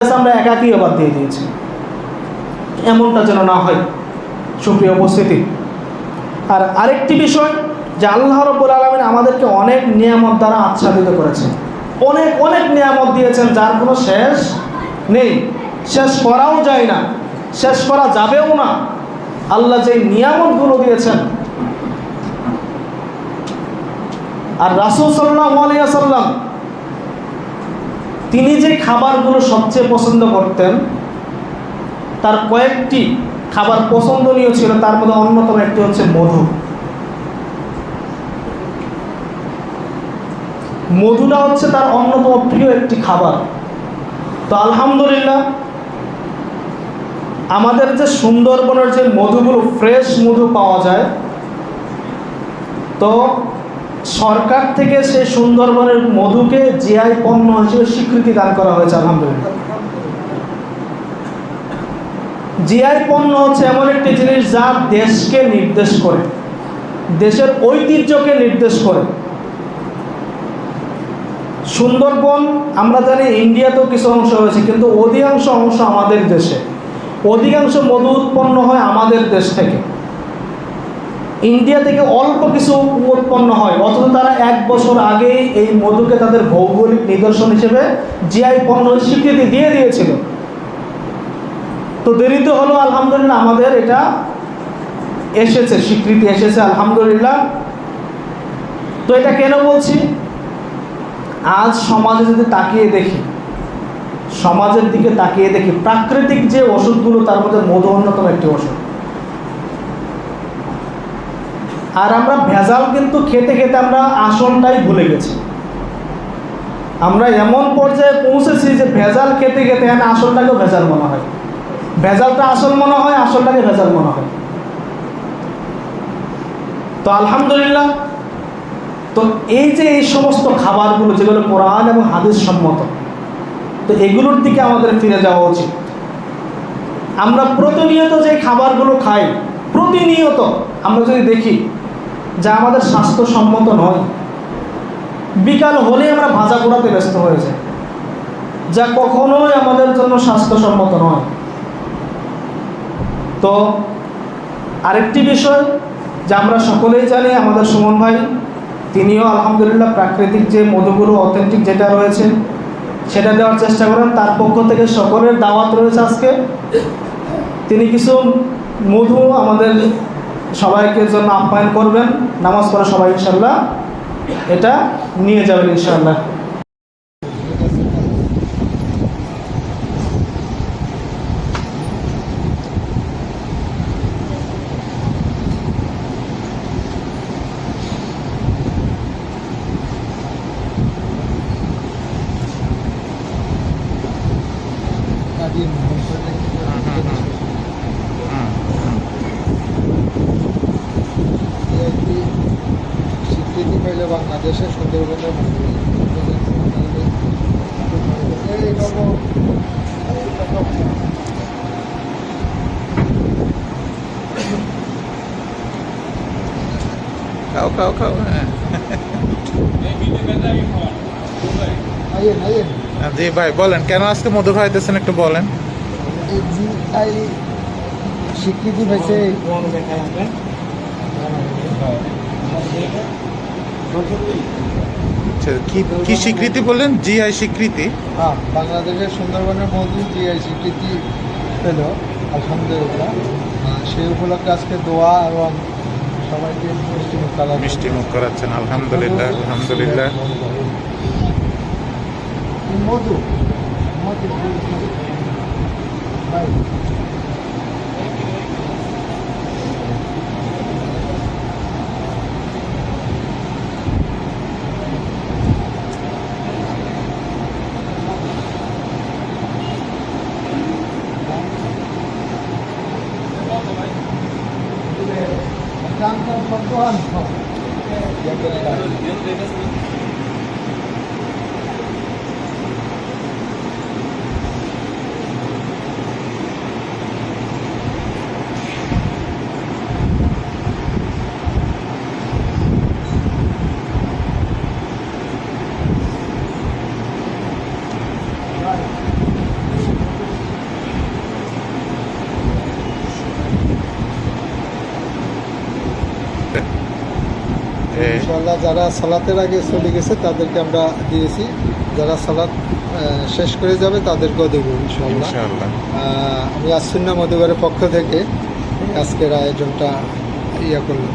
আমরা একাকই অবাদ দিয়ে দিয়েছি। এমনটা যেন না হয়। সুপ্রিয় উপস্থিতি, আর আরেকটি বিষয় যে আল্লাহ রব্বুল আলমিন আমাদেরকে অনেক নিয়ামত দ্বারা আচ্ছাদিত করেছেন। অনেক অনেক নিয়ামত দিয়েছেন, যার কোনো শেষ নেই। শেষ করাও যায় না, শেষ করা যাবেও না। আল্লাহ যে নিয়ামতগুলো দিয়েছেন। আর রাসুল সাল্লাহ আলিয়াসাল্লাম তিনি যে খাবারগুলো সবচেয়ে পছন্দ করতেন, তার কয়েকটি খাবার পছন্দনীয় ছিল, তার মধ্যে অন্যতম একটি হচ্ছে মধু। মধুটা হচ্ছে তার অন্যতম প্রিয় একটি খাবার। তো আলহামদুলিল্লাহ, আমাদের যে সুন্দরবনের যে মধুগুলো, ফ্রেশ মধু পাওয়া যায়, তো সরকার থেকে সেই সুন্দরবনের মধুকে জিআই পণ্য হিসেবে স্বীকৃতি দান করা হয়েছে, আলহামদুলিল্লাহ। জিআই পণ্য হচ্ছে এমন একটি জিনিস যা দেশকে নির্দেশ করে, দেশের ঐতিহ্যকে নির্দেশ করে। সুন্দরবন, আমরা জানি ইন্ডিয়াতেও কিছু অংশ হয়েছে কিন্তু অধিকাংশ অংশ আমাদের দেশে। অধিকাংশ মধু উৎপন্ন হয় আমাদের দেশ থেকে। ইন্ডিয়া থেকে অল্প কিছু উৎপন্ন হয়, অথচ তারা এক বছর আগেই এই মধুকে তাদের ভৌগোলিক নিদর্শন হিসেবে জিআই পণ্য স্বীকৃতি দিয়ে দিয়েছিল। তো দেরিতে হলো, আলহামদুলিল্লাহ, আমাদের এটা এসেছে, স্বীকৃতি এসেছে, আলহামদুলিল্লাহ। তো এটা কেন বলছি? আজ সমাজে যদি তাকিয়ে দেখি, সমাজের দিকে তাকিয়ে দেখি, প্রাকৃতিক যে ওষুধগুলো, তার মধ্যে মধু অন্যতম একটি ওষুধ। আর আমরা ভেজাল কিন্তু খেতে খেতে আমরা আসনটাই ভুলে গেছি। আমরা এমন পর্যায়ে পৌঁছেছি যে ভেজাল খেতে খেতে এখানে আসলটাকেও ভেজাল মনে হয়। ভেজালটা আসল মনে হয়, আসলটাকে ভেজাল মনে হয়। তো আলহামদুলিল্লাহ, তো এই যে এই সমস্ত খাবারগুলো যেগুলো কোরআন এবং হাদিস সম্মত, তো এগুলোর দিকে আমাদের ফিরে যাওয়া উচিত। আমরা প্রতিনিয়ত যে খাবারগুলো খাই, প্রতিনিয়ত আমরা যদি দেখি যা আমাদের স্বাস্থ্যসম্মত নয়। বিকাল হলেই আমরা ভাজা পোড়াতে ব্যস্ত হয়ে যাই, যা কখনোই আমাদের জন্য স্বাস্থ্যসম্মত নয়। তো, আরেকটি বিষয় যা আমরা সকলেই জানি, আমাদের সুমন ভাই, তিনিও আলহামদুলিল্লাহ প্রাকৃতিক যে মধুগুলো অথেন্টিক যেটা রয়েছে, সেটা দেওয়ার চেষ্টা করেন। তার পক্ষ থেকে সকলের দাওয়াত রয়েছে আজকে। তিনি কিছু মধু আমাদের সবাইকে জন্য আপ্যায়ন করবেন। নামাজ পড়া সবাই ইনশাল্লাহ এটা নিয়ে যাবেন ইনশাল্লাহ স্বীকৃতি বাংলাদেশের সুন্দরবনের খাও খাও খাও। হ্যাঁ জি ভাই বলেন কেন আজকে মধু খাইতেছেন একটু বলেন? স্বীকৃতি আচ্ছা, কি কি স্বীকৃতি বললেন? জিআই স্বীকৃতি? হ্যাঁ বাংলাদেশের সুন্দরবনের মধ্যে জিআই স্বীকৃতি পেল আলহামদুলিল্লাহ। সেই উপলক্ষে আজকে দোয়া এবং সবাইকে মিষ্টি মুখ করাচ্ছেন আলহামদুলিল্লাহ আলহামদুলিল্লাহ। মধু মধু। ভাই ગામનો ભગવાન থাকবেন। যারা সালাতের আগে চলে গেছে তাদেরকে আমরা দিয়েছি। যারা সালাত শেষ করে যাবে তাদেরকেও দেবো ইনশাল্লাহ আমি আসুন্না মধুবারের পক্ষ থেকে আজকের আয়োজনটা ইয়া করলাম।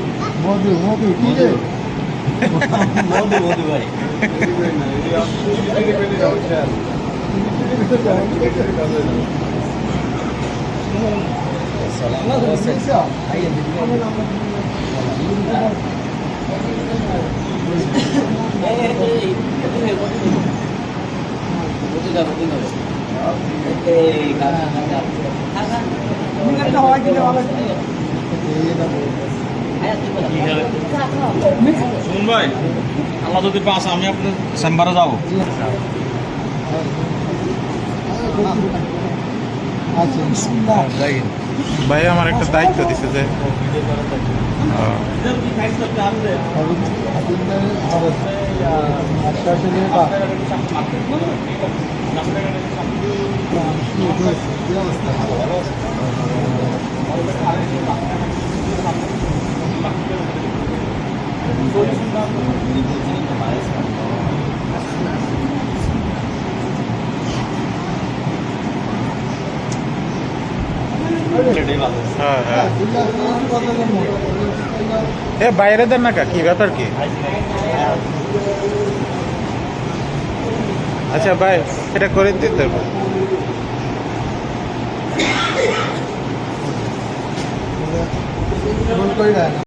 খুবই চিনি সিরাজি মাল এটা স্বাস্থ্যসম্মত আপনি এখানে মধু মধু কি রে শুনুন ভাই আল্লাহ যদি পাস আমি আপনার চেম্বারে যাব। ভাই আমার একটা দায়িত্ব দিছে যে ও, হ্যাঁ হ্যাঁ এ বাইরে দেন না কা কি ব্যাপার কি আচ্ছা ভাই এটা করে দিতে হবে করে দেয় না